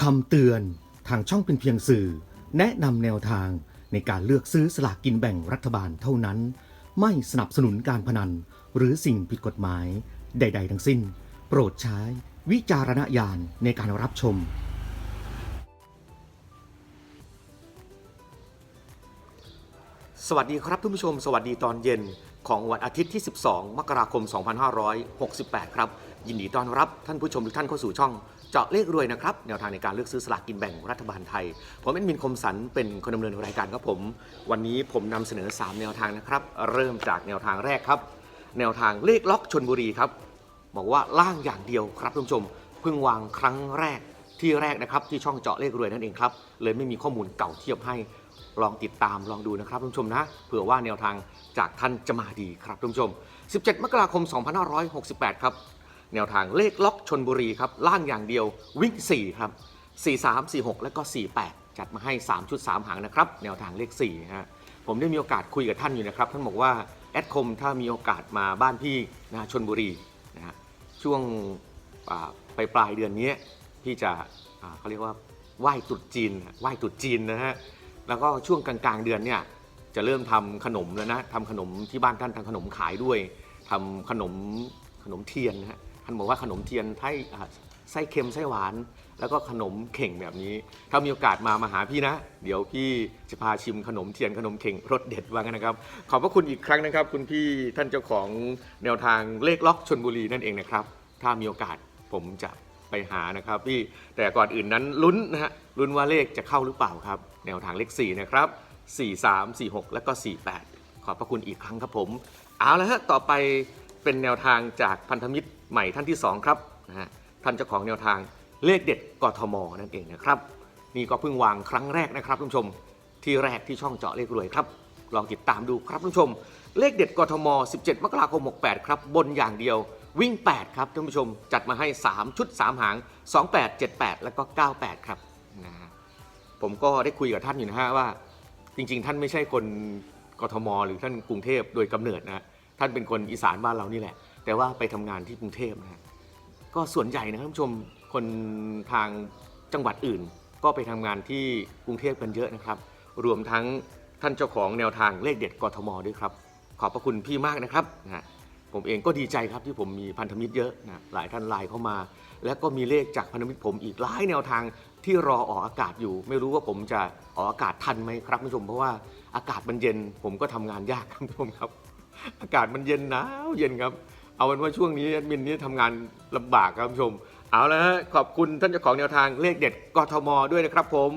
คำเตือนทางช่องเป็นเพียงสื่อ แนะนำแนวทางในการเลือกซื้อสลากกินแบ่งรัฐบาลเท่านั้น ไม่สนับสนุนการพนัน หรือสิ่งผิดกฎหมาย ใด ๆ ทั้งสิ้น โปรดใช้วิจารณญาณในการรับชม สวัสดีครับท่านผู้ชม สวัสดีตอนเย็นของวันอาทิตย์ที่ 12 มกราคม 2568 ครับ ยินดีต้อนรับท่านผู้ชมทุกท่านเข้าสู่ช่อง เจาะเลขรวยนะครับ แนวทางในการเลือกซื้อสลากกินแบ่งรัฐบาลไทย ผมเอ็นมินคมสันเป็นคนดำเนินรายการครับผม วันนี้ผมนำเสนอ 3 แนวทางนะครับ เริ่มจากแนวทางแรกครับ แนวทางเลขล็อกชนบุรีครับบอกว่าล่างอย่างเดียวครับท่านผู้ชมเพิ่งวางครั้งแรกที่แรกนะครับที่ช่องเจาะเลขรวยนั่นเองครับเลยไม่มีข้อมูลเก่าเทียบให้ลองติดตามลองดูนะครับท่านผู้ชมนะเผื่อว่าแนวทางจากท่านจะมาดีครับท่านผู้ชม 17 มกราคม 2568 ครับ แนวทางเลขล็อกชนบุรีครับล่างอย่างเดียววิ่ง 4 ครับ 43 46 แล้วก็ 48 จัดมาให้ 3 ชุด 3 หางนะครับ แนวทางเลข4นะฮะผมได้มีโอกาสคุยกับท่านอยู่นะครับ ท่านบอกว่าแอดคมถ้ามีโอกาสมาบ้านพี่นะชนบุรีนะฮะช่วงปลายปลายเดือนนี้พี่จะเขาเรียกว่าไหว้ตรุษจีนไหว้ตรุษจีนนะฮะแล้วก็ช่วงกลางๆเดือนเนี่ยจะเริ่มทำขนมแล้วนะทำขนมที่บ้านท่านทำขนมขายด้วยทำขนมขนมเทียนนะฮะ ท่านบอกว่าขนมเทียนไส้อ่าไส้เค็มไส้หวาน แล้วก็ขนมเข่งแบบนี้ ถ้ามีโอกาสมามาหาพี่นะ เดี๋ยวพี่จะพาชิมขนมเทียนขนมเข่งรสเด็ดว่ากันนะครับ ขอบพระคุณอีกครั้งนะครับ คุณพี่ท่านเจ้าของแนวทางเลขล็อกชนบุรีนั่นเองนะครับ ถ้ามีโอกาสผมจะไปหานะครับพี่แต่ก่อนอื่นนั้นลุ้นนะฮะลุ้นว่าเลขจะเข้าหรือเปล่าครับ แนวทางเลข4นะครับ4 3 4 6 แล้วก็ 48 ขอบพระคุณอีกครั้งครับผม เอาละฮะต่อไปเป็นแนวทางจากพันธมิตร ใหม่ท่านที่ 2 ครับนะฮะท่านเจ้าของแนวทางเลขเด็ดกทมนั่นเองนะครับ นี่ก็เพิ่งวางครั้งแรกนะครับท่านผู้ชม ที่แรกที่ช่องเจาะเลขรวยครับ ลองติดตามดูครับท่านผู้ชม เลขเด็ดกทม 17 มกราคม 68 ครับ บนอย่างเดียววิ่ง 8 ครับท่านผู้ชมจัดมาให้ 3 ชุด 3 หาง 28 78 แล้วก็ 98 ครับนะฮะผมก็ได้คุยกับท่านอยู่นะฮะว่า จริง ๆ ท่านไม่ใช่คนกทม หรือท่านกรุงเทพโดยกำเนิดนะท่านเป็นคนอีสานบ้านเรานี่แหละ แต่ว่าไปทำงานที่กรุงเทพนะฮะก็ส่วนใหญ่นะครับท่านผู้ชมคนทางจังหวัดอื่น ก็ไปทำงานที่กรุงเทพกันเยอะนะครับ รวมทั้งท่านเจ้าของแนวทางเลขเด็ดกทมด้วยครับ ขอบพระคุณพี่มากนะครับนะผมเองก็ดีใจครับที่ผมมีพันธมิตรเยอะนะหลายท่านไลน์เข้ามา แล้วก็มีเลขจากพันธมิตรผมอีกหลายแนวทางที่รอออกอากาศอยู่ ไม่รู้ว่าผมจะออกอากาศทันไหมครับท่านผู้ชม เพราะว่าอากาศมันเย็นผมก็ทำงานยากครับท่านผู้ชมครับ อากาศมันเย็นหนาวเย็นครับ เอาเป็นว่าช่วงนี้แอดมินนี่ทำงานลำบากครับท่านผู้ชม เอาละฮะขอบคุณท่านเจ้าของแนวทางเลขเด็ดกทมด้วยนะครับผม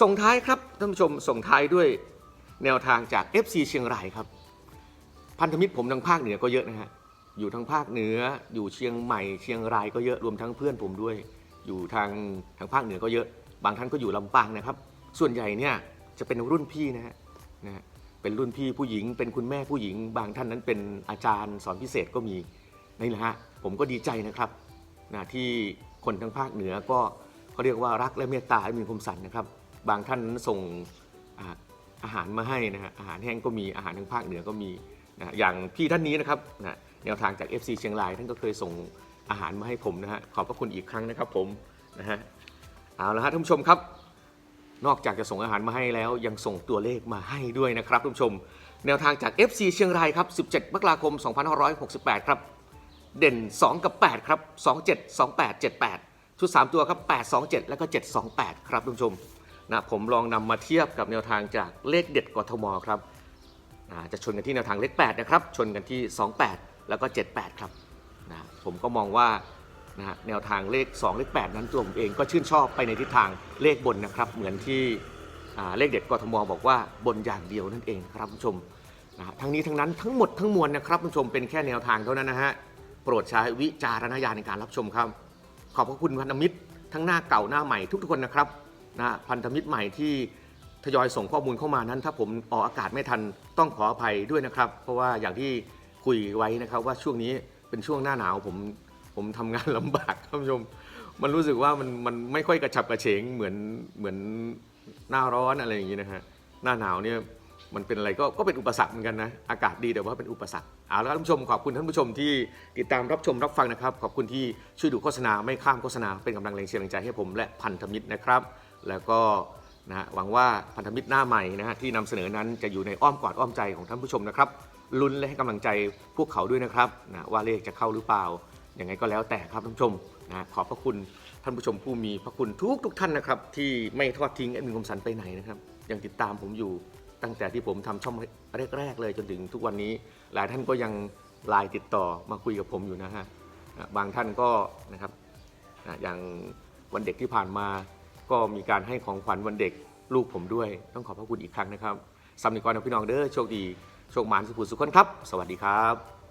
ส่งท้ายครับท่านผู้ชมส่งท้ายด้วยแนวทางจาก FC เชียงรายครับ พันธมิตรผมทางภาคเหนือก็เยอะนะฮะอยู่ทางภาคเหนืออยู่เชียงใหม่ เชียงรายก็เยอะรวมทั้งเพื่อนผมด้วย อยู่ทางทางภาคเหนือก็เยอะ บางท่านก็อยู่ลำปางนะครับ ส่วนใหญ่เนี่ยจะเป็นรุ่นพี่นะฮะนะฮะ เป็นรุ่นพี่ผู้หญิง เป็นคุณแม่ผู้หญิง บางท่านนั้นเป็นอาจารย์สอนพิเศษก็มีนี่แหละฮะผมก็ดีใจนะครับนะที่คนทางภาคเหนือก็เขาเรียกว่ารักและเมตตาให้มีคมสันนะครับ บางท่านส่งอาอาหารมาให้นะฮะอาหารแห้งก็มีอาหารทางภาคเหนือก็มีนะอย่างพี่ท่านนี้นะครับนะแนวทางจาก FC เชียงรายท่านก็เคยส่งอาหารมาให้ผมนะฮะขอบพระคุณอีกครั้งนะครับผมนะฮะเอาละฮะท่านผู้ชมครับ นอกจากจะส่งอาหารมาให้แล้ว ยังส่งตัวเลขมาให้ด้วยนะครับท่านผู้ชม แนวทางจาก FC เชียงรายครับ 17 มกราคม 2568 ครับ เด่น 2 กับ 8 ครับ 27 28 78 ชุด 3 ตัวครับ 827 แล้วก็ 728 ครับท่านผู้ชมนะผมลองนำมาเทียบกับแนวทางจากเลขเด็ดกทมครับจะชนกันที่แนวทางเลข 8 นะครับ ชนกันที่ 28 แล้วก็ 78 ครับนะผมก็มองว่า นะฮะแนวทางเลข 2 เลข 8 นั้นตัวผมเองก็ชื่นชอบไปในทิศทางเลขบนนะครับ เหมือนที่เลขเด็ดกทมบอกว่าบนอย่างเดียวนั่นเองครับคุณผู้ชมนะฮะทั้งนี้ทั้งนั้นทั้งหมดทั้งมวลนะครับคุณผู้ชมเป็นแค่แนวทางเท่านั้นนะฮะโปรดใช้วิจารณญาณในการรับชมครับ ขอบพระคุณพันธมิตร ทั้งหน้าเก่าหน้าใหม่ทุกๆคนนะครับนะพันธมิตรใหม่ที่ทยอยส่งข้อมูลเข้ามานั้น ถ้าผมออกอากาศไม่ทันต้องขออภัยด้วยนะครับ เพราะว่าอย่างที่คุยไว้นะครับว่าช่วงนี้เป็นช่วงหน้าหนาวผม ผมทำงานลำบากท่านผู้ชม มันรู้สึกว่ามันมันไม่ค่อยกระฉับกระเฉงเหมือนเหมือนหน้าร้อนอะไรอย่างนี้นะฮะหน้าหนาวเนี่ยมันเป็นอะไรก็ก็เป็นอุปสรรคเหมือนกันนะ อากาศดีแต่ว่าเป็นอุปสรรคเอาละท่านผู้ชมขอบคุณท่านผู้ชมที่ติดตามรับชมรับฟังนะครับ ขอบคุณที่ช่วยดูโฆษณาไม่ข้ามโฆษณาเป็นกำลังแรงเชียร์แรงใจให้ผมและพันธมิตรนะครับ แล้วก็นะฮะหวังว่าพันธมิตรหน้าใหม่นะฮะที่นำเสนอนั้นจะอยู่ในอ้อมกอดอ้อมใจของท่านผู้ชมนะครับลุ้นและให้กำลังใจพวกเขาด้วยนะครับนะว่าเลขจะเข้าหรือเปล่า ยังไงก็แล้วแต่ครับท่านผู้ชมนะขอบพระคุณท่านผู้ชมผู้มีพระคุณทุกทุกท่านนะครับ ที่ไม่ทอดทิ้งแอดมินคมสันไปไหนนะครับยังติดตามผมอยู่ตั้งแต่ที่ผมทำช่องแรก ๆ เลยจนถึงทุกวันนี้ หลายท่านก็ยังไลน์ติดต่อมาคุยกับผมอยู่นะฮะบางท่านก็นะครับอย่างวันเด็กที่ผ่านมา ก็มีการให้ของขวัญวันเด็กลูกผมด้วย ต้องขอบพระคุณอีกครั้งนะครับสำนึกก่อนนะพี่น้องเด้อโชคดีโชคหมานสุขสุขคนครับ สวัสดีครับ